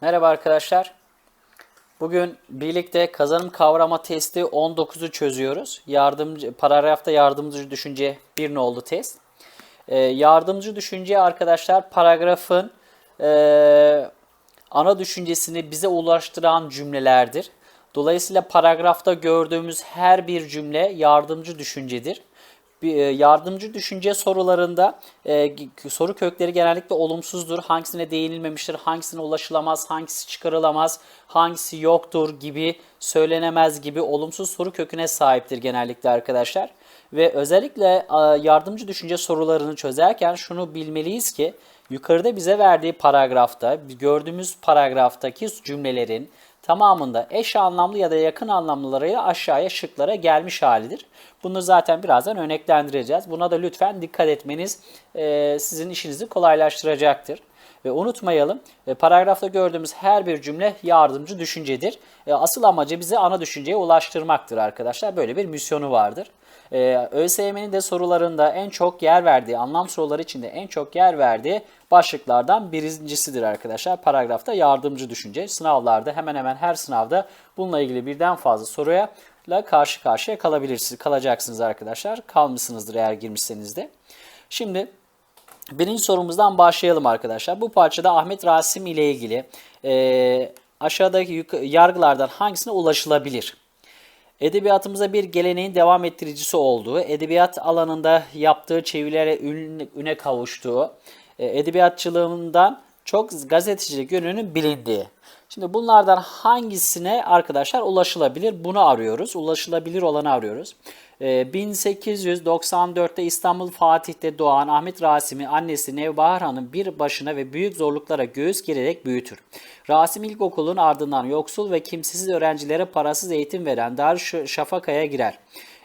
Merhaba arkadaşlar. Bugün birlikte kazanım kavrama testi 19'u çözüyoruz. Yardımcı paragrafta yardımcı düşünce bir nolu test. Ee, yardımcı düşünce arkadaşlar paragrafın e, ana düşüncesini bize ulaştıran cümlelerdir. Dolayısıyla paragrafta gördüğümüz her bir cümle yardımcı düşüncedir. E, yardımcı düşünce sorularında e, soru kökleri genellikle olumsuzdur. Hangisine değinilmemiştir, hangisine ulaşılamaz, hangisi çıkarılamaz, hangisi yoktur gibi söylenemez gibi olumsuz soru köküne sahiptir genellikle arkadaşlar. Ve özellikle yardımcı düşünce sorularını çözerken şunu bilmeliyiz ki yukarıda bize verdiği paragrafta gördüğümüz paragraftaki cümlelerin tamamında eş anlamlı ya da yakın anlamlılarıyla aşağıya şıklara gelmiş halidir. Bunu zaten birazdan örneklendireceğiz. Buna da lütfen dikkat etmeniz e, sizin işinizi kolaylaştıracaktır. Ve unutmayalım e, paragrafta gördüğümüz her bir cümle yardımcı düşüncedir. E, asıl amacı bizi ana düşünceye ulaştırmaktır arkadaşlar. Böyle bir misyonu vardır. Ee, ÖSYM'nin de sorularında en çok yer verdiği, anlam soruları içinde en çok yer verdiği başlıklardan birincisidir arkadaşlar. Paragrafta yardımcı düşünce. Sınavlarda hemen hemen her sınavda bununla ilgili birden fazla soruya la karşı karşıya kalabilirsiniz, kalacaksınız arkadaşlar. Kalmışsınızdır eğer girmişseniz de. Şimdi birinci sorumuzdan başlayalım arkadaşlar. Bu parçada Ahmet Rasim ile ilgili e, aşağıdaki yargılardan hangisine ulaşılabilir? Edebiyatımıza bir geleneğin devam ettiricisi olduğu, edebiyat alanında yaptığı çevirilere ün- üne kavuştuğu, e, edebiyatçılığından çok gazetecilik yönünün bilindiği. Şimdi bunlardan hangisine arkadaşlar ulaşılabilir? Bunu arıyoruz. Ulaşılabilir olanı arıyoruz. E, 1894'te İstanbul Fatih'te doğan Ahmet Rasim'i annesi Nevbahar Hanım bir başına ve büyük zorluklara göğüs gererek büyütür. Rasim ilkokulun ardından yoksul ve kimsesiz öğrencilere parasız eğitim veren Darüşşafaka'ya girer.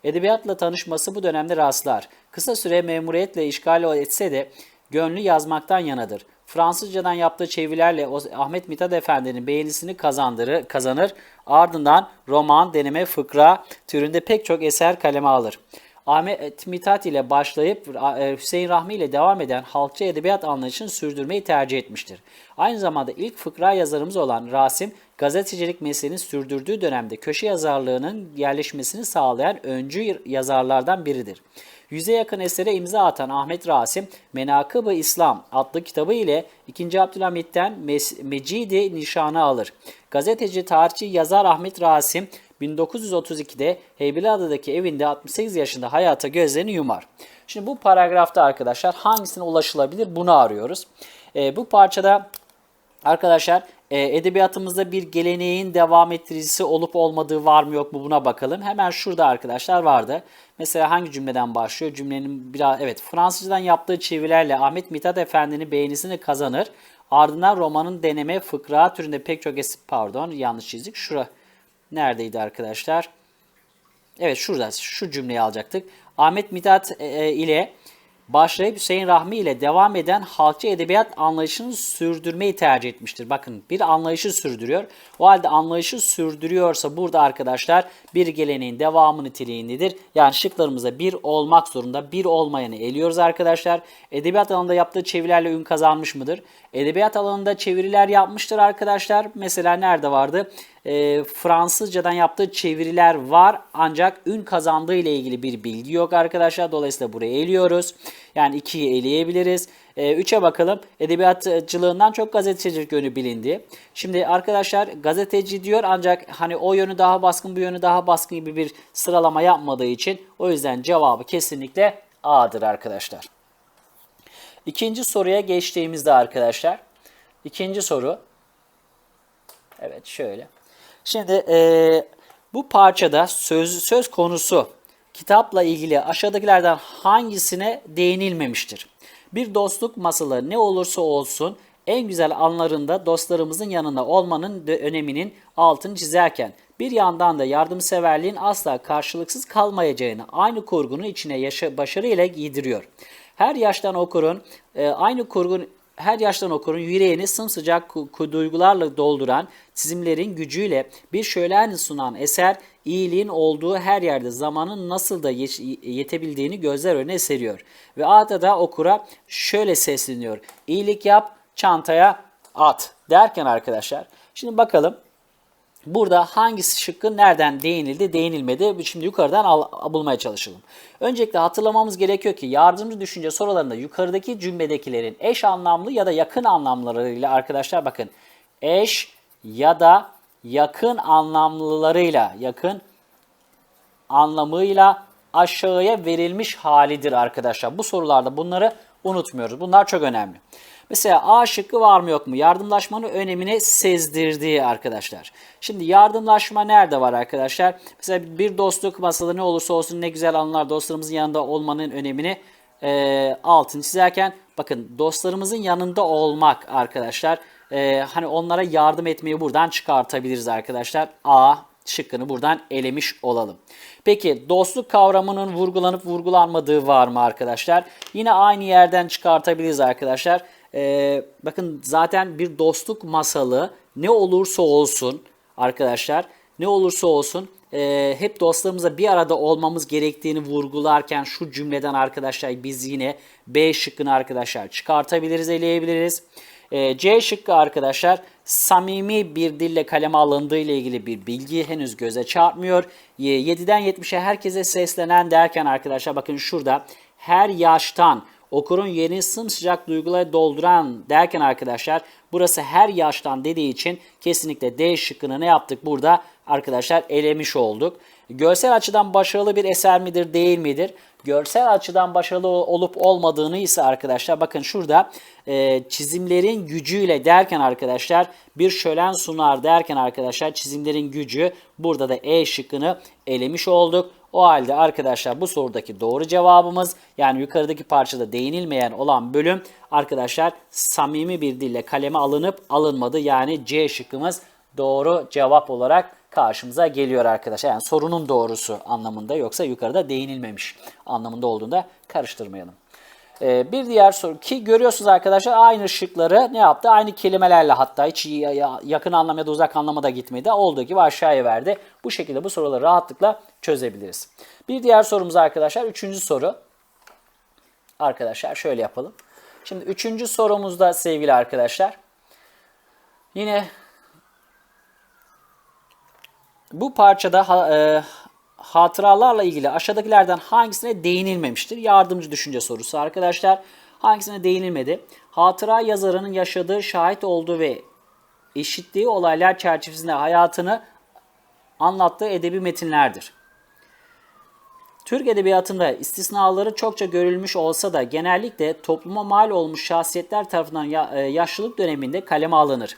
Edebiyatla tanışması bu dönemde rastlar. Kısa süre memuriyetle işgal etse de gönlü yazmaktan yanadır. Fransızcadan yaptığı çevirilerle Ahmet Mithat Efendi'nin beğenisini kazandırır, kazanır. Ardından roman, deneme, fıkra türünde pek çok eser kaleme alır. Ahmet Mithat ile başlayıp e, Hüseyin Rahmi ile devam eden halkçı edebiyat anlayışını sürdürmeyi tercih etmiştir. Aynı zamanda ilk fıkra yazarımız olan Rasim, gazetecilik mesleğini sürdürdüğü dönemde köşe yazarlığının yerleşmesini sağlayan öncü yazarlardan biridir. Yüze yakın esere imza atan Ahmet Rasim, Menakıb-ı İslam adlı kitabı ile 2. Abdülhamit'ten Mecidi nişanı alır. Gazeteci, tarihçi, yazar Ahmet Rasim 1932'de Heybeliada'daki evinde 68 yaşında hayata gözlerini yumar. Şimdi bu paragrafta arkadaşlar hangisine ulaşılabilir bunu arıyoruz. Ee, bu parçada Arkadaşlar e, edebiyatımızda bir geleneğin devam ettiricisi olup olmadığı var mı yok mu buna bakalım. Hemen şurada arkadaşlar vardı. Mesela hangi cümleden başlıyor? Cümlenin biraz evet Fransızcadan yaptığı çevirilerle Ahmet Mithat Efendi'nin beğenisini kazanır. Ardından romanın deneme fıkra türünde pek çok eski pardon yanlış çizdik. Şura neredeydi arkadaşlar? Evet şurada şu cümleyi alacaktık. Ahmet Mithat e, e, ile başlayıp Hüseyin Rahmi ile devam eden halkçı edebiyat anlayışını sürdürmeyi tercih etmiştir. Bakın bir anlayışı sürdürüyor. O halde anlayışı sürdürüyorsa burada arkadaşlar bir geleneğin devamı niteliğindedir. Yani şıklarımızda bir olmak zorunda. Bir olmayanı eliyoruz arkadaşlar. Edebiyat alanında yaptığı çevirilerle ün kazanmış mıdır? Edebiyat alanında çeviriler yapmıştır arkadaşlar. Mesela nerede vardı? E, Fransızcadan yaptığı çeviriler var ancak ün kazandığı ile ilgili bir bilgi yok arkadaşlar. Dolayısıyla burayı eliyoruz. Yani 2'yi eleyebiliriz. 3'e bakalım. Edebiyatçılığından çok gazetecilik yönü bilindi. Şimdi arkadaşlar gazeteci diyor ancak hani o yönü daha baskın bu yönü daha baskın gibi bir sıralama yapmadığı için o yüzden cevabı kesinlikle A'dır arkadaşlar. İkinci soruya geçtiğimizde arkadaşlar. ikinci soru. Evet şöyle. Şimdi eee, bu parçada söz, söz konusu kitapla ilgili aşağıdakilerden hangisine değinilmemiştir? Bir dostluk masalı ne olursa olsun en güzel anlarında dostlarımızın yanında olmanın öneminin altını çizerken bir yandan da yardımseverliğin asla karşılıksız kalmayacağını aynı kurgunun içine yaşa, başarıyla giydiriyor. Her yaştan okurun e, aynı kurgun her yaştan okurun yüreğini sımsıcak duygularla dolduran çizimlerin gücüyle bir şölen sunan eser iyiliğin olduğu her yerde zamanın nasıl da yetebildiğini gözler önüne seriyor. Ve adeta okura şöyle sesleniyor. İyilik yap, çantaya at derken arkadaşlar şimdi bakalım Burada hangisi şıkkı nereden değinildi, değinilmedi? Şimdi yukarıdan al, bulmaya çalışalım. Öncelikle hatırlamamız gerekiyor ki yardımcı düşünce sorularında yukarıdaki cümledekilerin eş anlamlı ya da yakın anlamlarıyla arkadaşlar bakın eş ya da yakın anlamlılarıyla yakın anlamıyla aşağıya verilmiş halidir arkadaşlar. Bu sorularda bunları unutmuyoruz. Bunlar çok önemli. Mesela A şıkkı var mı yok mu? Yardımlaşmanın önemini sezdirdiği arkadaşlar. Şimdi yardımlaşma nerede var arkadaşlar? Mesela bir dostluk masada ne olursa olsun ne güzel anlar dostlarımızın yanında olmanın önemini e, altını çizerken bakın dostlarımızın yanında olmak arkadaşlar. E, hani onlara yardım etmeyi buradan çıkartabiliriz arkadaşlar. A şıkkını buradan elemiş olalım. Peki dostluk kavramının vurgulanıp vurgulanmadığı var mı arkadaşlar? Yine aynı yerden çıkartabiliriz arkadaşlar. Ee, bakın zaten bir dostluk masalı ne olursa olsun arkadaşlar ne olursa olsun e, hep dostlarımızla bir arada olmamız gerektiğini vurgularken şu cümleden arkadaşlar biz yine B şıkkını arkadaşlar çıkartabiliriz, eleyebiliriz. E, C şıkkı arkadaşlar samimi bir dille kaleme alındığı ile ilgili bir bilgi henüz göze çarpmıyor. 7'den 70'e herkese seslenen derken arkadaşlar bakın şurada her yaştan okurun yerini sımsıcak duygulara dolduran derken arkadaşlar burası her yaştan dediği için kesinlikle D şıkkını ne yaptık burada arkadaşlar elemiş olduk. Görsel açıdan başarılı bir eser midir değil midir? Görsel açıdan başarılı olup olmadığını ise arkadaşlar bakın şurada e, çizimlerin gücüyle derken arkadaşlar bir şölen sunar derken arkadaşlar çizimlerin gücü burada da E şıkkını elemiş olduk. O halde arkadaşlar bu sorudaki doğru cevabımız yani yukarıdaki parçada değinilmeyen olan bölüm arkadaşlar samimi bir dille kaleme alınıp alınmadı. Yani C şıkkımız doğru cevap olarak karşımıza geliyor arkadaşlar. Yani sorunun doğrusu anlamında yoksa yukarıda değinilmemiş anlamında olduğunda karıştırmayalım. Ee, bir diğer soru ki görüyorsunuz arkadaşlar aynı şıkları ne yaptı? Aynı kelimelerle hatta hiç yakın anlam ya da uzak anlama da gitmedi. Olduğu gibi aşağıya verdi. Bu şekilde bu soruları rahatlıkla çözebiliriz. Bir diğer sorumuz arkadaşlar üçüncü soru. Arkadaşlar şöyle yapalım. Şimdi üçüncü sorumuzda sevgili arkadaşlar yine bu parçada e, hatıralarla ilgili aşağıdakilerden hangisine değinilmemiştir? Yardımcı düşünce sorusu arkadaşlar. Hangisine değinilmedi? Hatıra yazarının yaşadığı, şahit olduğu ve eşitliği olaylar çerçevesinde hayatını anlattığı edebi metinlerdir. Türk edebiyatında istisnaları çokça görülmüş olsa da genellikle topluma mal olmuş şahsiyetler tarafından e, yaşlılık döneminde kaleme alınır.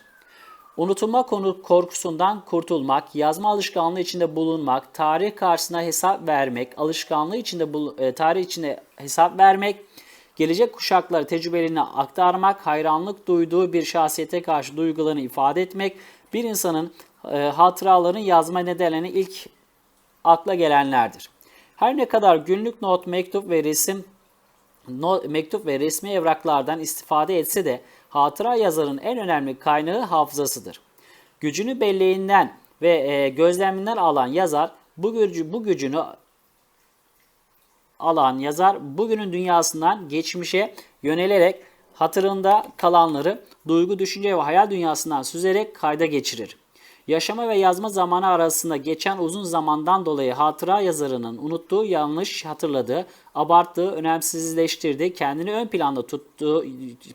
Unutulma konu korkusundan kurtulmak, yazma alışkanlığı içinde bulunmak, tarih karşısında hesap vermek, alışkanlığı içinde e, tarih içinde hesap vermek, gelecek kuşaklara tecrübelerini aktarmak, hayranlık duyduğu bir şahsiyete karşı duygularını ifade etmek, bir insanın e, hatıralarını yazma nedenlerini ilk akla gelenlerdir. Her ne kadar günlük not, mektup ve resim no, mektup ve resmi evraklardan istifade etse de hatıra yazarın en önemli kaynağı hafızasıdır. Gücünü belleğinden ve e, gözleminden alan yazar bu, gücü, bu gücünü alan yazar bugünün dünyasından geçmişe yönelerek hatırında kalanları duygu, düşünce ve hayal dünyasından süzerek kayda geçirir. Yaşama ve yazma zamanı arasında geçen uzun zamandan dolayı hatıra yazarının unuttuğu, yanlış hatırladığı, abarttığı, önemsizleştirdiği, kendini ön planda tuttuğu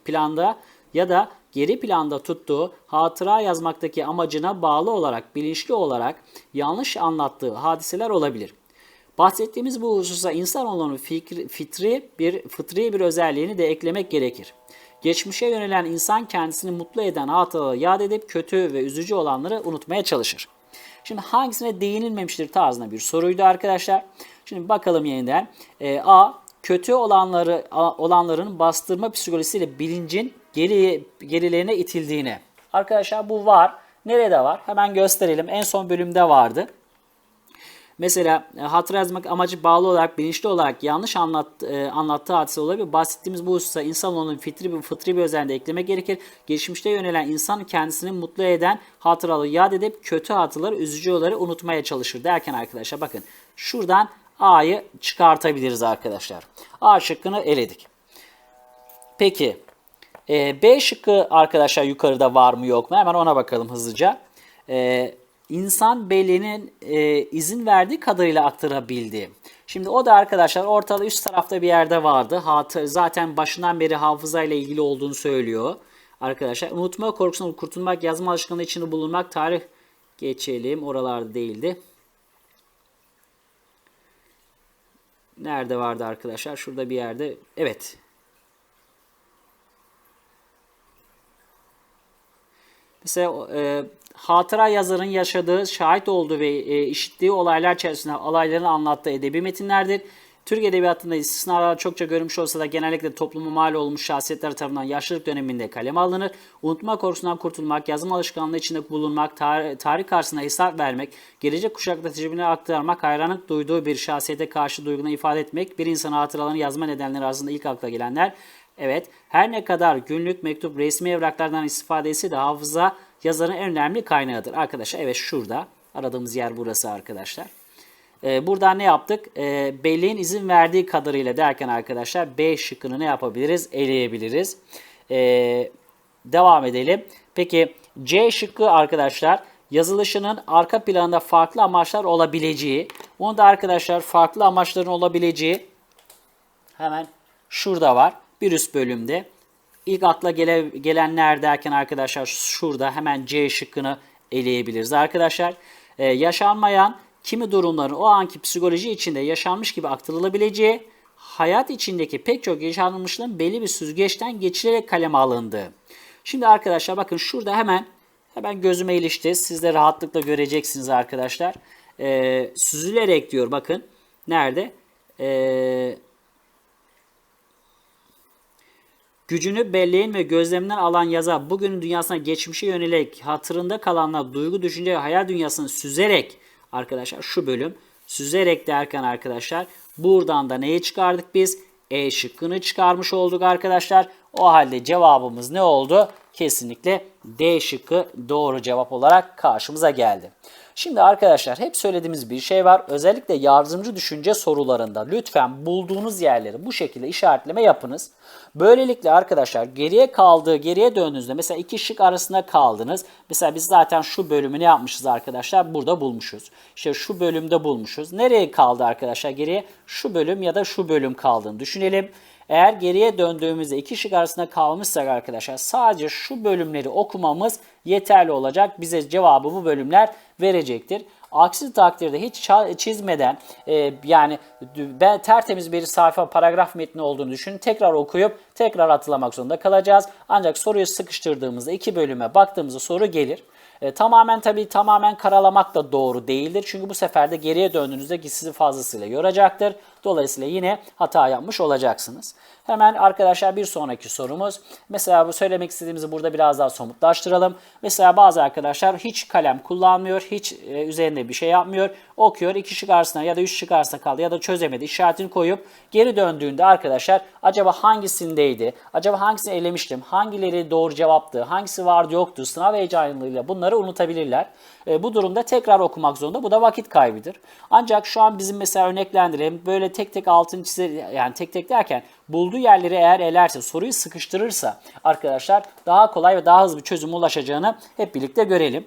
planda ya da geri planda tuttuğu hatıra yazmaktaki amacına bağlı olarak bilinçli olarak yanlış anlattığı hadiseler olabilir. Bahsettiğimiz bu hususa insanoğlunun fikri, fitri bir fıtri bir özelliğini de eklemek gerekir. Geçmişe yönelen insan kendisini mutlu eden hatıraları yad edip kötü ve üzücü olanları unutmaya çalışır. Şimdi hangisine değinilmemiştir tarzında bir soruydu arkadaşlar. Şimdi bakalım yeniden. E, A. Kötü olanları olanların bastırma psikolojisiyle bilincin geri, gerilerine itildiğini. Arkadaşlar bu var. Nerede var? Hemen gösterelim. En son bölümde vardı. Mesela e, hatıra yazmak amacı bağlı olarak, bilinçli olarak yanlış anlat, e, anlattığı hadise olabilir. Bahsettiğimiz bu hususa insanoğlunun fitri, bir fıtri bir özelliğini eklemek gerekir. Geçmişte yönelen insan kendisini mutlu eden hatıraları yad edip kötü hatıraları, üzücü olayları unutmaya çalışır derken arkadaşlar bakın şuradan A'yı çıkartabiliriz arkadaşlar. A şıkkını eledik. Peki Ee, B şıkkı arkadaşlar yukarıda var mı yok mu? Hemen ona bakalım hızlıca. Ee, insan belinin e, izin verdiği kadarıyla aktarabildi. Şimdi o da arkadaşlar ortada üst tarafta bir yerde vardı. Hatır, zaten başından beri hafızayla ilgili olduğunu söylüyor. Arkadaşlar unutma korkusundan kurtulmak, yazma alışkanlığı içinde bulunmak, tarih geçelim. Oralarda değildi. Nerede vardı arkadaşlar? Şurada bir yerde. Evet. Mesela e, hatıra yazarın yaşadığı, şahit olduğu ve e, işittiği olaylar içerisinde alaylarını anlattığı edebi metinlerdir. Türk Edebiyatı'nda istisnalar çokça görülmüş olsa da genellikle topluma mal olmuş şahsiyetler tarafından yaşlılık döneminde kaleme alınır. Unutma korkusundan kurtulmak, yazım alışkanlığı içinde bulunmak, tarih, tarih karşısında hesap vermek, gelecek kuşakla tecrübeni aktarmak, hayranlık duyduğu bir şahsiyete karşı duygunu ifade etmek, bir insanın hatıralarını yazma nedenleri arasında ilk akla gelenler. Evet, her ne kadar günlük, mektup, resmi evraklardan istifadesi de hafıza yazarın en önemli kaynağıdır. Arkadaşlar evet şurada. Aradığımız yer burası arkadaşlar. Ee, buradan ne yaptık? Ee, belleğin izin verdiği kadarıyla derken arkadaşlar B şıkkını ne yapabiliriz? Eleyebiliriz. Ee, devam edelim. Peki C şıkkı arkadaşlar yazılışının arka planında farklı amaçlar olabileceği. Onu da arkadaşlar farklı amaçların olabileceği hemen şurada var. Bir üst bölümde. İlk akla gele, gelenler derken arkadaşlar şurada hemen C şıkkını eleyebiliriz arkadaşlar. Ee, yaşanmayan kimi durumların o anki psikoloji içinde yaşanmış gibi aktarılabileceği, hayat içindeki pek çok yaşanmışlığın belli bir süzgeçten geçilerek kaleme alındığı. Şimdi arkadaşlar bakın şurada hemen hemen gözüme ilişti. Siz de rahatlıkla göreceksiniz arkadaşlar. Ee, süzülerek diyor bakın. Nerede? Eee Gücünü belleğin ve gözlemden alan yazar bugünün dünyasına geçmişe yönelik hatırında kalanlar duygu, düşünce ve hayal dünyasını süzerek arkadaşlar şu bölüm süzerek derken arkadaşlar buradan da neyi çıkardık biz? E şıkkını çıkarmış olduk arkadaşlar. O halde cevabımız ne oldu? Kesinlikle D şıkkı doğru cevap olarak karşımıza geldi. Şimdi arkadaşlar hep söylediğimiz bir şey var. Özellikle yardımcı düşünce sorularında lütfen bulduğunuz yerleri bu şekilde işaretleme yapınız. Böylelikle arkadaşlar geriye kaldığı, geriye döndüğünüzde mesela iki şık arasında kaldınız. Mesela biz zaten şu bölümü ne yapmışız arkadaşlar? Burada bulmuşuz. İşte şu bölümde bulmuşuz. Nereye kaldı arkadaşlar geriye? Şu bölüm ya da şu bölüm kaldığını düşünelim. Eğer geriye döndüğümüzde iki şık arasında kalmışsak arkadaşlar sadece şu bölümleri okumamız yeterli olacak. Bize cevabı bu bölümler verecektir. Aksi takdirde hiç çizmeden e, yani ben tertemiz bir sayfa paragraf metni olduğunu düşünün. Tekrar okuyup tekrar hatırlamak zorunda kalacağız. Ancak soruyu sıkıştırdığımızda iki bölüme baktığımızda soru gelir. E, tamamen tabii tamamen karalamak da doğru değildir. Çünkü bu sefer de geriye döndüğünüzde sizi fazlasıyla yoracaktır. Dolayısıyla yine hata yapmış olacaksınız. Hemen arkadaşlar bir sonraki sorumuz. Mesela bu söylemek istediğimizi burada biraz daha somutlaştıralım. Mesela bazı arkadaşlar hiç kalem kullanmıyor, hiç e, üzerinde bir şey yapmıyor. Okuyor, iki şık arasında ya da üç şık arasında kaldı ya da çözemedi işaretini koyup geri döndüğünde arkadaşlar acaba hangisindeydi, acaba hangisini elemiştim, hangileri doğru cevaptı, hangisi vardı yoktu sınav heyecanlığıyla bunları unutabilirler. E, bu durumda tekrar okumak zorunda. Bu da vakit kaybıdır. Ancak şu an bizim mesela örneklendirelim. Böyle tek tek altın çizer yani tek tek derken bulduğu yerleri eğer elerse, soruyu sıkıştırırsa arkadaşlar daha kolay ve daha hızlı bir çözüme ulaşacağını hep birlikte görelim.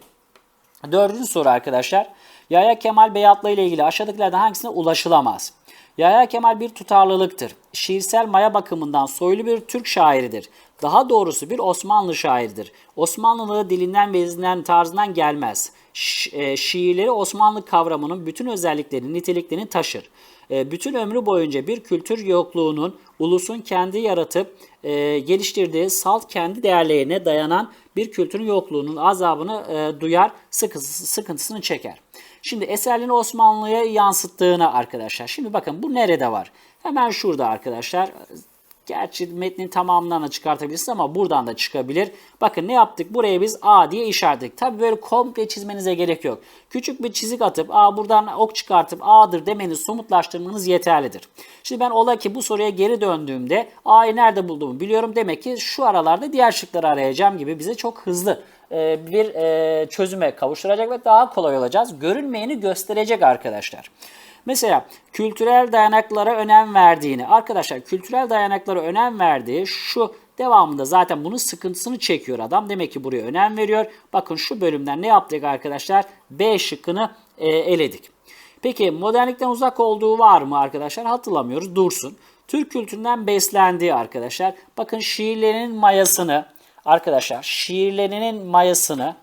Dördüncü soru arkadaşlar. Yahya Kemal Beyatlı ile ilgili aşağıdakilerden hangisine ulaşılamaz? Yahya Kemal bir tutarlılıktır. Şiirsel maya bakımından soylu bir Türk şairidir. Daha doğrusu bir Osmanlı şairidir. Osmanlılığı dilinden ve izinden tarzından gelmez. E, şiirleri Osmanlı kavramının bütün özelliklerini, niteliklerini taşır. E, bütün ömrü boyunca bir kültür yokluğunun, ulusun kendi yaratıp e, geliştirdiği salt kendi değerlerine dayanan bir kültürün yokluğunun azabını duyar, sıkıntısını çeker. Şimdi eserlerini Osmanlı'ya yansıttığını arkadaşlar. Şimdi bakın bu nerede var? Hemen şurada arkadaşlar. Gerçi metnin tamamından da çıkartabilirsiniz ama buradan da çıkabilir. Bakın ne yaptık? Buraya biz A diye işaretledik. Tabi böyle komple çizmenize gerek yok. Küçük bir çizik atıp A buradan ok çıkartıp A'dır demeniz somutlaştırmanız yeterlidir. Şimdi ben ola ki bu soruya geri döndüğümde A'yı nerede bulduğumu biliyorum. Demek ki şu aralarda diğer şıkları arayacağım gibi bize çok hızlı bir e, çözüme kavuşturacak ve daha kolay olacağız. Görünmeyeni gösterecek arkadaşlar. Mesela kültürel dayanaklara önem verdiğini, arkadaşlar kültürel dayanaklara önem verdiği şu Devamında zaten bunun sıkıntısını çekiyor adam. Demek ki buraya önem veriyor. Bakın şu bölümden ne yaptık arkadaşlar? B şıkkını e, eledik. Peki modernlikten uzak olduğu var mı arkadaşlar? Hatırlamıyoruz. Dursun. Türk kültüründen beslendiği arkadaşlar. Bakın şiirlerinin mayasını arkadaşlar şiirlerinin mayasını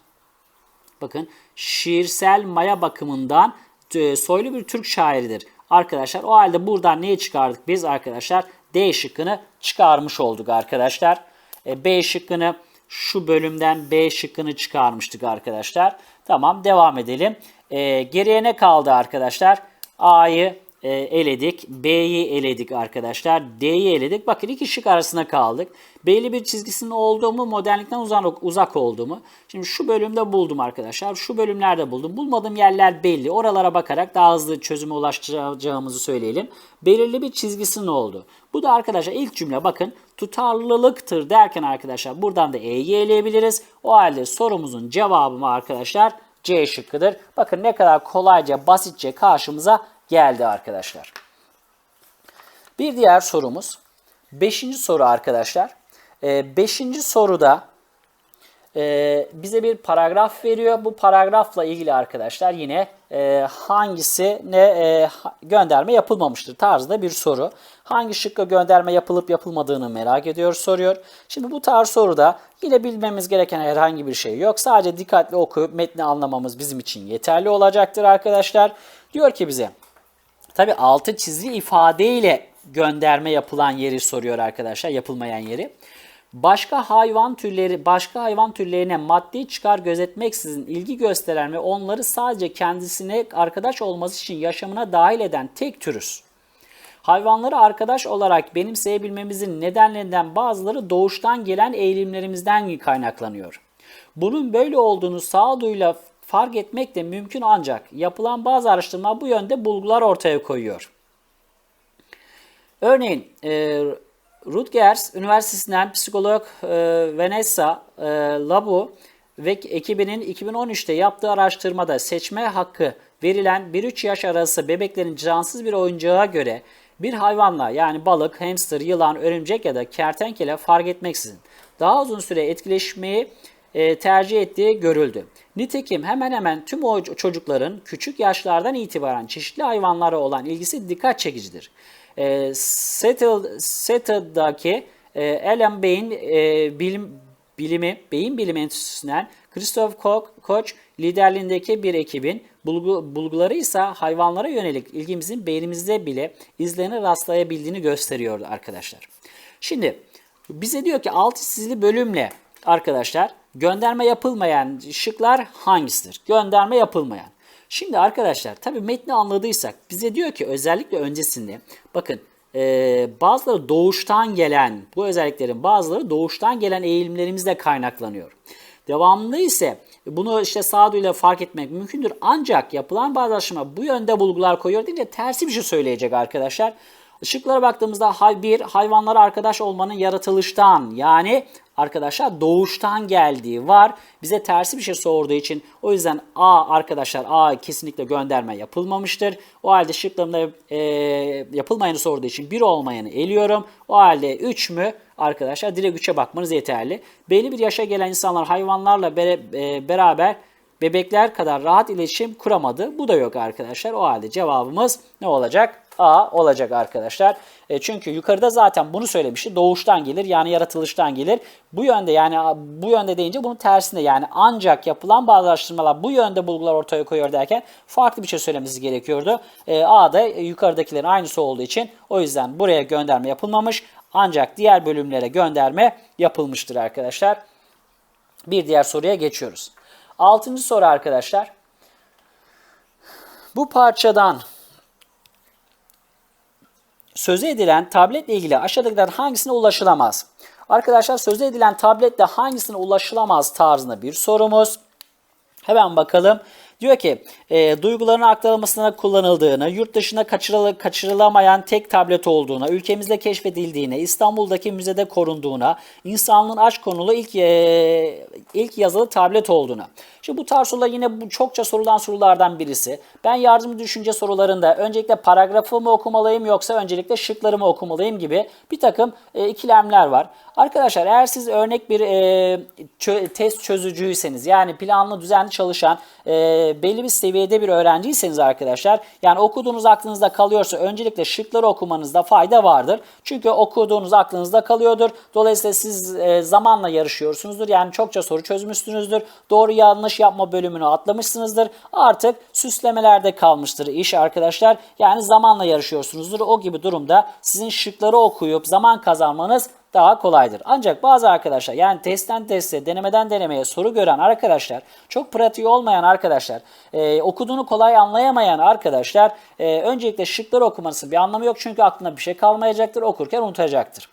bakın şiirsel maya bakımından e, soylu bir Türk şairidir. Arkadaşlar o halde buradan neyi çıkardık biz arkadaşlar? D şıkkını çıkarmış olduk arkadaşlar. E, B şıkkını şu bölümden B şıkkını çıkarmıştık arkadaşlar. Tamam devam edelim. E, geriye ne kaldı arkadaşlar? A'yı e, eledik. B'yi eledik arkadaşlar. D'yi eledik. Bakın iki şık arasında kaldık. Belli bir çizgisinin olduğu mu, modernlikten uzak, uzak olduğu mu? Şimdi şu bölümde buldum arkadaşlar. Şu bölümlerde buldum. Bulmadığım yerler belli. Oralara bakarak daha hızlı çözüme ulaşacağımızı söyleyelim. Belirli bir çizgisinin oldu. Bu da arkadaşlar ilk cümle bakın tutarlılıktır derken arkadaşlar buradan da E'yi eleyebiliriz. O halde sorumuzun cevabı arkadaşlar C şıkkıdır. Bakın ne kadar kolayca basitçe karşımıza geldi arkadaşlar. Bir diğer sorumuz. Beşinci soru arkadaşlar. Ee, beşinci soruda e, bize bir paragraf veriyor. Bu paragrafla ilgili arkadaşlar yine e, hangisine e, gönderme yapılmamıştır tarzında bir soru. Hangi şıkka gönderme yapılıp yapılmadığını merak ediyor soruyor. Şimdi bu tarz soruda yine bilmemiz gereken herhangi bir şey yok. Sadece dikkatli okuyup metni anlamamız bizim için yeterli olacaktır arkadaşlar. Diyor ki bize Tabi altı çizili ifadeyle gönderme yapılan yeri soruyor arkadaşlar, yapılmayan yeri. Başka hayvan türleri, başka hayvan türlerine maddi çıkar gözetmeksizin ilgi gösteren ve onları sadece kendisine arkadaş olması için yaşamına dahil eden tek türüz. Hayvanları arkadaş olarak benimseyebilmemizin nedenlerinden bazıları doğuştan gelen eğilimlerimizden kaynaklanıyor. Bunun böyle olduğunu sağduyuyla fark etmek de mümkün ancak yapılan bazı araştırma bu yönde bulgular ortaya koyuyor. Örneğin e, Rutgers Üniversitesi'nden psikolog e, Vanessa e, Labu ve ekibinin 2013'te yaptığı araştırmada seçme hakkı verilen 1-3 yaş arası bebeklerin cansız bir oyuncağa göre bir hayvanla yani balık, hamster, yılan, örümcek ya da kertenkele fark etmeksizin daha uzun süre etkileşmeyi e, tercih ettiği görüldü. Nitekim hemen hemen tüm o çocukların küçük yaşlardan itibaren çeşitli hayvanlara olan ilgisi dikkat çekicidir. E, Seattle'daki e, Alan Bain e, bilim, bilimi, beyin bilimi enstitüsünden Christoph Koch liderliğindeki bir ekibin bulgu, bulguları ise hayvanlara yönelik ilgimizin beynimizde bile izlerini rastlayabildiğini gösteriyordu arkadaşlar. Şimdi bize diyor ki altı çizili bölümle arkadaşlar gönderme yapılmayan şıklar hangisidir? Gönderme yapılmayan. Şimdi arkadaşlar tabi metni anladıysak bize diyor ki özellikle öncesinde bakın e, bazıları doğuştan gelen bu özelliklerin bazıları doğuştan gelen eğilimlerimizle kaynaklanıyor. Devamında ise bunu işte sağduyuyla fark etmek mümkündür. Ancak yapılan bazı araştırma bu yönde bulgular koyuyor deyince tersi bir şey söyleyecek arkadaşlar. Işıklara baktığımızda bir hayvanlara arkadaş olmanın yaratılıştan yani arkadaşlar doğuştan geldiği var. Bize tersi bir şey sorduğu için o yüzden A arkadaşlar A kesinlikle gönderme yapılmamıştır. O halde şıklarımda e, yapılmayanı sorduğu için 1 olmayanı eliyorum. O halde 3 mü arkadaşlar direkt 3'e bakmanız yeterli. Belli bir yaşa gelen insanlar hayvanlarla be, e, beraber bebekler kadar rahat iletişim kuramadı. Bu da yok arkadaşlar. O halde cevabımız ne olacak? A olacak arkadaşlar. E çünkü yukarıda zaten bunu söylemişti. Doğuştan gelir yani yaratılıştan gelir. Bu yönde yani bu yönde deyince bunun tersinde yani ancak yapılan bazı araştırmalar bu yönde bulgular ortaya koyuyor derken farklı bir şey söylemesi gerekiyordu. E, A da yukarıdakilerin aynısı olduğu için o yüzden buraya gönderme yapılmamış. Ancak diğer bölümlere gönderme yapılmıştır arkadaşlar. Bir diğer soruya geçiyoruz. Altıncı soru arkadaşlar. Bu parçadan sözü edilen tabletle ilgili aşağıdakiler hangisine ulaşılamaz? Arkadaşlar sözü edilen tabletle hangisine ulaşılamaz tarzında bir sorumuz. Hemen bakalım. Diyor ki e, duyguların aktarılmasına kullanıldığını, yurt dışına kaçırıl kaçırılamayan tek tablet olduğuna, ülkemizde keşfedildiğine, İstanbul'daki müzede korunduğuna, insanlığın aşk konulu ilk e, ilk yazılı tablet olduğuna. Şimdi bu tarz sorular yine bu çokça sorulan sorulardan birisi. Ben yardımcı düşünce sorularında öncelikle paragrafı mı okumalıyım yoksa öncelikle şıkları mı okumalıyım gibi bir takım e, ikilemler var. Arkadaşlar eğer siz örnek bir e, çö test çözücüyseniz yani planlı düzenli çalışan e, belli bir seviyede bir öğrenciyseniz arkadaşlar yani okuduğunuz aklınızda kalıyorsa öncelikle şıkları okumanızda fayda vardır. Çünkü okuduğunuz aklınızda kalıyordur. Dolayısıyla siz e, zamanla yarışıyorsunuzdur. Yani çokça soru çözmüşsünüzdür. Doğru yanlış yapma bölümünü atlamışsınızdır. Artık süslemelerde kalmıştır iş arkadaşlar. Yani zamanla yarışıyorsunuzdur. O gibi durumda sizin şıkları okuyup zaman kazanmanız daha kolaydır. Ancak bazı arkadaşlar yani testten teste, denemeden denemeye soru gören arkadaşlar, çok pratiği olmayan arkadaşlar, e, okuduğunu kolay anlayamayan arkadaşlar e, öncelikle şıkları okumasının bir anlamı yok. Çünkü aklına bir şey kalmayacaktır, okurken unutacaktır.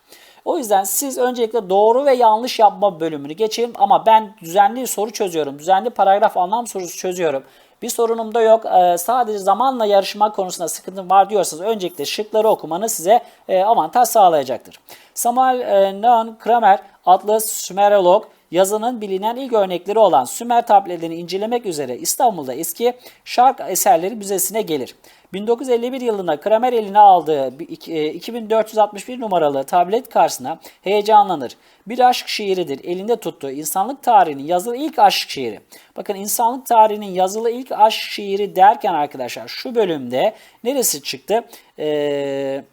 O yüzden siz öncelikle doğru ve yanlış yapma bölümünü geçin ama ben düzenli soru çözüyorum, düzenli paragraf anlam sorusu çözüyorum. Bir sorunum da yok. Ee, sadece zamanla yarışma konusunda sıkıntım var diyorsanız öncelikle şıkları okumanız size e, avantaj sağlayacaktır. Samuel e, Kramer adlı Sümerolog yazının bilinen ilk örnekleri olan Sümer tabletlerini incelemek üzere İstanbul'da eski şark eserleri müzesine gelir. 1951 yılında Kramer eline aldığı 2461 e, numaralı tablet karşısına heyecanlanır. Bir aşk şiiridir. Elinde tuttuğu insanlık tarihinin yazılı ilk aşk şiiri. Bakın insanlık tarihinin yazılı ilk aşk şiiri derken arkadaşlar şu bölümde neresi çıktı? Eee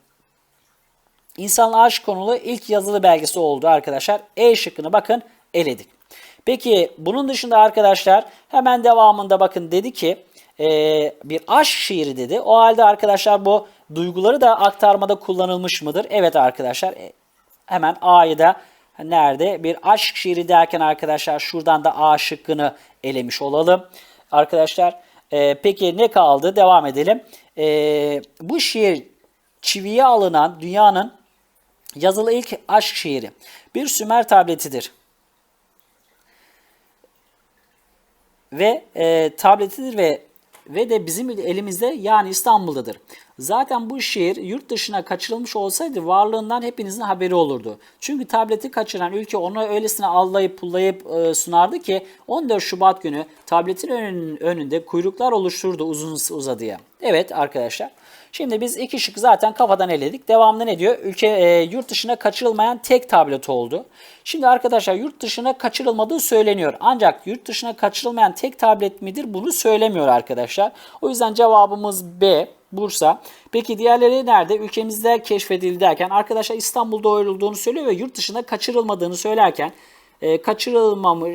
İnsanlığa aşk konulu ilk yazılı belgesi oldu arkadaşlar. E şıkkını bakın eledik. Peki bunun dışında arkadaşlar hemen devamında bakın dedi ki e, bir aşk şiiri dedi. O halde arkadaşlar bu duyguları da aktarmada kullanılmış mıdır? Evet arkadaşlar e, hemen A'yı da nerede? Bir aşk şiiri derken arkadaşlar şuradan da A şıkkını elemiş olalım. Arkadaşlar e, peki ne kaldı? Devam edelim. E, bu şiir çiviye alınan dünyanın yazılı ilk aşk şiiri. Bir Sümer tabletidir. Ve e, tabletidir ve ve de bizim elimizde yani İstanbul'dadır. Zaten bu şiir yurt dışına kaçırılmış olsaydı varlığından hepinizin haberi olurdu. Çünkü tableti kaçıran ülke onu öylesine allayıp pullayıp e, sunardı ki 14 Şubat günü tabletin önünde kuyruklar oluşturdu uzun uzadıya. Evet arkadaşlar Şimdi biz iki şık zaten kafadan eledik. Devamında ne diyor? Ülke e, yurt dışına kaçırılmayan tek tablet oldu. Şimdi arkadaşlar yurt dışına kaçırılmadığı söyleniyor. Ancak yurt dışına kaçırılmayan tek tablet midir? Bunu söylemiyor arkadaşlar. O yüzden cevabımız B. Bursa. Peki diğerleri nerede? Ülkemizde keşfedildi derken arkadaşlar İstanbul'da oyulduğunu söylüyor ve yurt dışına kaçırılmadığını söylerken e,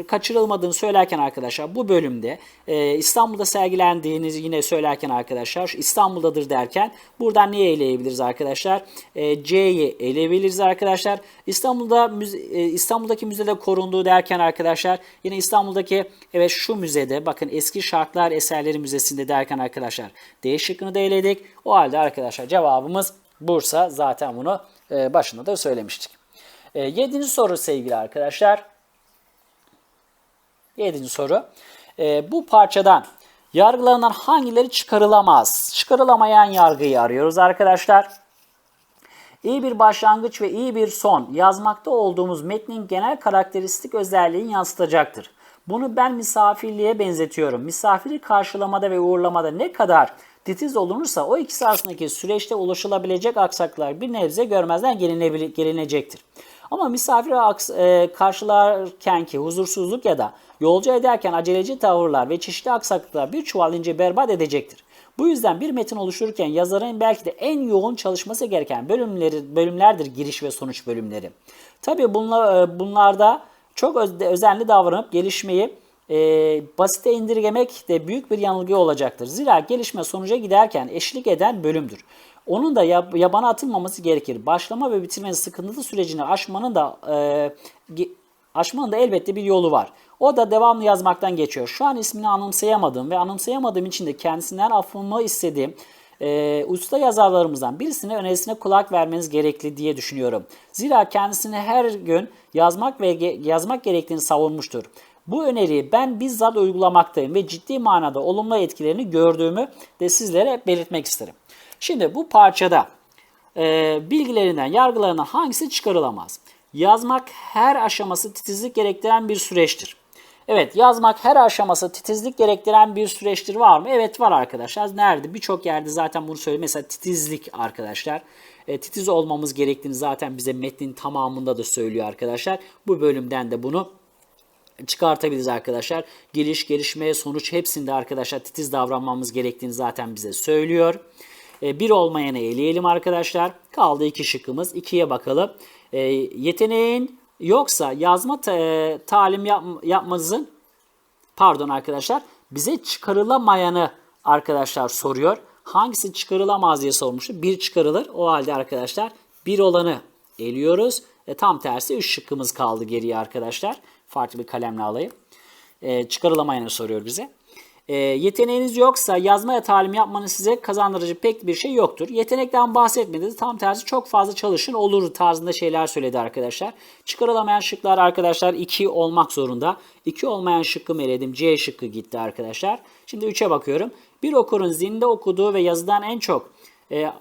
kaçırılmadığını söylerken arkadaşlar bu bölümde e, İstanbul'da sergilendiğini yine söylerken arkadaşlar İstanbul'dadır derken buradan neyi eleyebiliriz arkadaşlar? E, C'yi eleyebiliriz arkadaşlar. İstanbul'da müze, e, İstanbul'daki müzede korunduğu derken arkadaşlar yine İstanbul'daki evet şu müzede bakın eski şarkılar eserleri müzesinde derken arkadaşlar D şıkkını da eledik. O halde arkadaşlar cevabımız Bursa zaten bunu e, başında da söylemiştik. Yedinci soru sevgili arkadaşlar. Yedinci soru. E, bu parçadan yargılanan hangileri çıkarılamaz? Çıkarılamayan yargıyı arıyoruz arkadaşlar. İyi bir başlangıç ve iyi bir son yazmakta olduğumuz metnin genel karakteristik özelliğini yansıtacaktır. Bunu ben misafirliğe benzetiyorum. Misafiri karşılamada ve uğurlamada ne kadar titiz olunursa o ikisi arasındaki süreçte ulaşılabilecek aksaklar bir nebze görmezden gelinecektir. Ama misafir e, karşılarkenki huzursuzluk ya da yolcu ederken aceleci tavırlar ve çeşitli aksaklıklar bir çuval ince berbat edecektir. Bu yüzden bir metin oluştururken yazarın belki de en yoğun çalışması gereken bölümleri, bölümlerdir giriş ve sonuç bölümleri. Tabi bunlar, e, bunlarda çok özenli davranıp gelişmeyi e, basite indirgemek de büyük bir yanılgı olacaktır. Zira gelişme sonuca giderken eşlik eden bölümdür. Onun da yabana atılmaması gerekir. Başlama ve bitirmenin sıkıntılı sürecini aşmanın da e, aşmanın da elbette bir yolu var. O da devamlı yazmaktan geçiyor. Şu an ismini anımsayamadım ve anımsayamadığım için de kendisinden affımı istediğim e, usta yazarlarımızdan birisine önerisine kulak vermeniz gerekli diye düşünüyorum. Zira kendisini her gün yazmak ve yazmak gerektiğini savunmuştur. Bu öneriyi ben bizzat uygulamaktayım ve ciddi manada olumlu etkilerini gördüğümü de sizlere belirtmek isterim. Şimdi bu parçada e, bilgilerinden, yargılarından hangisi çıkarılamaz? Yazmak her aşaması titizlik gerektiren bir süreçtir. Evet yazmak her aşaması titizlik gerektiren bir süreçtir var mı? Evet var arkadaşlar. Nerede? Birçok yerde zaten bunu söylüyor. Mesela titizlik arkadaşlar. E, titiz olmamız gerektiğini zaten bize metnin tamamında da söylüyor arkadaşlar. Bu bölümden de bunu çıkartabiliriz arkadaşlar. Geliş, gelişme, sonuç hepsinde arkadaşlar titiz davranmamız gerektiğini zaten bize söylüyor. E, bir olmayanı eleyelim arkadaşlar. Kaldı iki şıkkımız. İkiye bakalım. E, yeteneğin yoksa yazma ta- talim yap, yapmanızın pardon arkadaşlar bize çıkarılamayanı arkadaşlar soruyor. Hangisi çıkarılamaz diye sormuştu. Bir çıkarılır. O halde arkadaşlar bir olanı eliyoruz. E, tam tersi 3 şıkkımız kaldı geriye arkadaşlar. Farklı bir kalemle alayım. E, çıkarılamayanı soruyor bize. E, yeteneğiniz yoksa yazmaya talim yapmanın size kazandırıcı pek bir şey yoktur. Yetenekten bahsetmedi. Tam tersi çok fazla çalışın olur tarzında şeyler söyledi arkadaşlar. Çıkarılamayan şıklar arkadaşlar 2 olmak zorunda. 2 olmayan şıkkımı eledim. C şıkkı gitti arkadaşlar. Şimdi 3'e bakıyorum. Bir okurun zinde okuduğu ve yazıdan en çok e,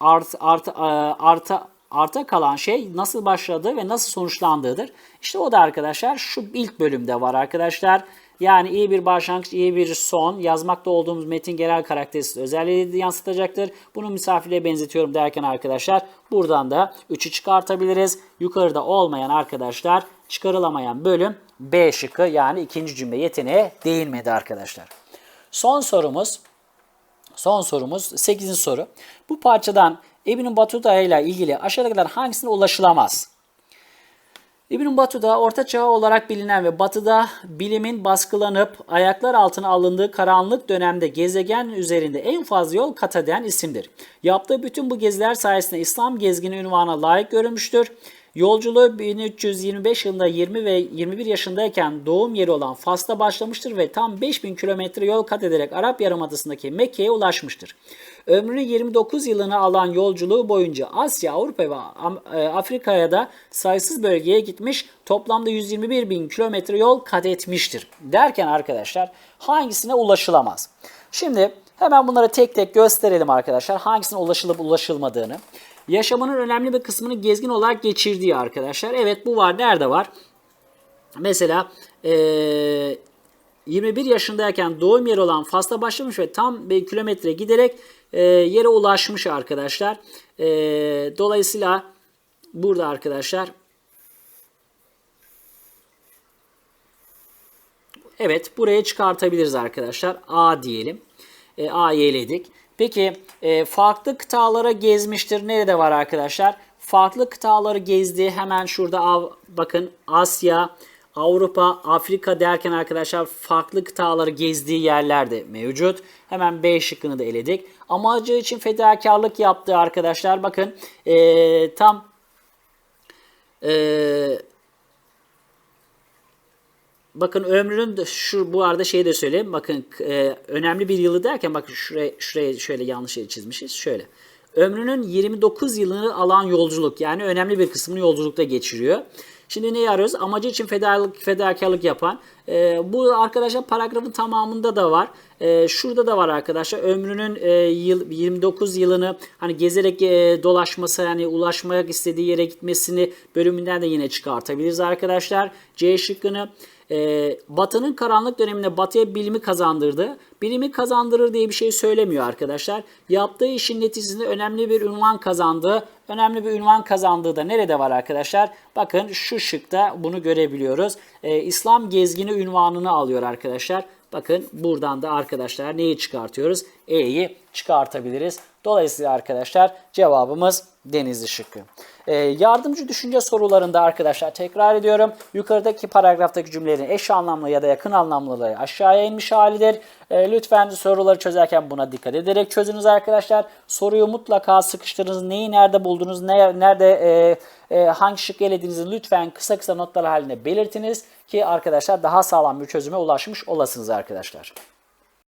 art, art, e, arta, arta kalan şey nasıl başladığı ve nasıl sonuçlandığıdır. İşte o da arkadaşlar şu ilk bölümde var arkadaşlar. Yani iyi bir başlangıç, iyi bir son. Yazmakta olduğumuz metin genel karakteristik özelliği yansıtacaktır. Bunu misafirliğe benzetiyorum derken arkadaşlar buradan da 3'ü çıkartabiliriz. Yukarıda olmayan arkadaşlar çıkarılamayan bölüm B şıkkı yani ikinci cümle yeteneğe değinmedi arkadaşlar. Son sorumuz Son sorumuz 8. soru. Bu parçadan İbn Battuta ile ilgili aşağıdakilerden hangisine ulaşılamaz? İbn Battuta Orta Çağ olarak bilinen ve Batı'da bilimin baskılanıp ayaklar altına alındığı karanlık dönemde gezegen üzerinde en fazla yol kat eden isimdir. Yaptığı bütün bu geziler sayesinde İslam gezgini ünvana layık görülmüştür. Yolculuğu 1325 yılında 20 ve 21 yaşındayken doğum yeri olan Fas'ta başlamıştır ve tam 5000 kilometre yol kat ederek Arap Yarımadası'ndaki Mekke'ye ulaşmıştır. Ömrünün 29 yılını alan yolculuğu boyunca Asya, Avrupa ve e, Afrika'ya da sayısız bölgeye gitmiş, toplamda 121 bin kilometre yol kat etmiştir. Derken arkadaşlar hangisine ulaşılamaz? Şimdi hemen bunları tek tek gösterelim arkadaşlar. Hangisine ulaşılıp ulaşılmadığını. Yaşamının önemli bir kısmını gezgin olarak geçirdiği arkadaşlar. Evet bu var. Nerede var? Mesela ee, 21 yaşındayken doğum yeri olan Fas'ta başlamış ve tam bir kilometre giderek e, yere ulaşmış arkadaşlar. E, dolayısıyla burada arkadaşlar evet buraya çıkartabiliriz arkadaşlar. A diyelim. E, A'yı eledik. Peki e, farklı kıtalara gezmiştir. Nerede var arkadaşlar? Farklı kıtaları gezdiği hemen şurada bakın Asya, Avrupa, Afrika derken arkadaşlar farklı kıtaları gezdiği yerlerde mevcut. Hemen B şıkkını da eledik. Amacı için fedakarlık yaptığı arkadaşlar bakın e, tam e, bakın ömrünün şu bu arada şey de söyleyeyim. Bakın e, önemli bir yılı derken bakın şuraya şuraya şöyle yanlış yere çizmişiz. Şöyle. Ömrünün 29 yılını alan yolculuk yani önemli bir kısmını yolculukta geçiriyor. Şimdi neyi arıyoruz? Amacı için fedakarlık, fedakarlık yapan. E, bu arkadaşlar paragrafın tamamında da var. E, şurada da var arkadaşlar. Ömrünün e, yıl, 29 yılını hani gezerek e, dolaşması, hani ulaşmak istediği yere gitmesini bölümünden de yine çıkartabiliriz arkadaşlar. C şıkkını. E, Batı'nın karanlık döneminde Batı'ya bilimi kazandırdı. Bilimi kazandırır diye bir şey söylemiyor arkadaşlar. Yaptığı işin neticesinde önemli bir ünvan kazandı. Önemli bir ünvan kazandığı da nerede var arkadaşlar? Bakın şu şıkta bunu görebiliyoruz. E, İslam gezgini ünvanını alıyor arkadaşlar. Bakın buradan da arkadaşlar neyi çıkartıyoruz? E'yi çıkartabiliriz. Dolayısıyla arkadaşlar cevabımız Denizli şıkkı. Ee, yardımcı düşünce sorularında arkadaşlar tekrar ediyorum. Yukarıdaki paragraftaki cümlelerin eş anlamlı ya da yakın anlamlılığı aşağıya inmiş halidir. Ee, lütfen soruları çözerken buna dikkat ederek çözünüz arkadaşlar. Soruyu mutlaka sıkıştırınız. Neyi nerede buldunuz, ne, nerede e, e, hangi şık elediğinizi lütfen kısa kısa notlar halinde belirtiniz ki arkadaşlar daha sağlam bir çözüme ulaşmış olasınız arkadaşlar.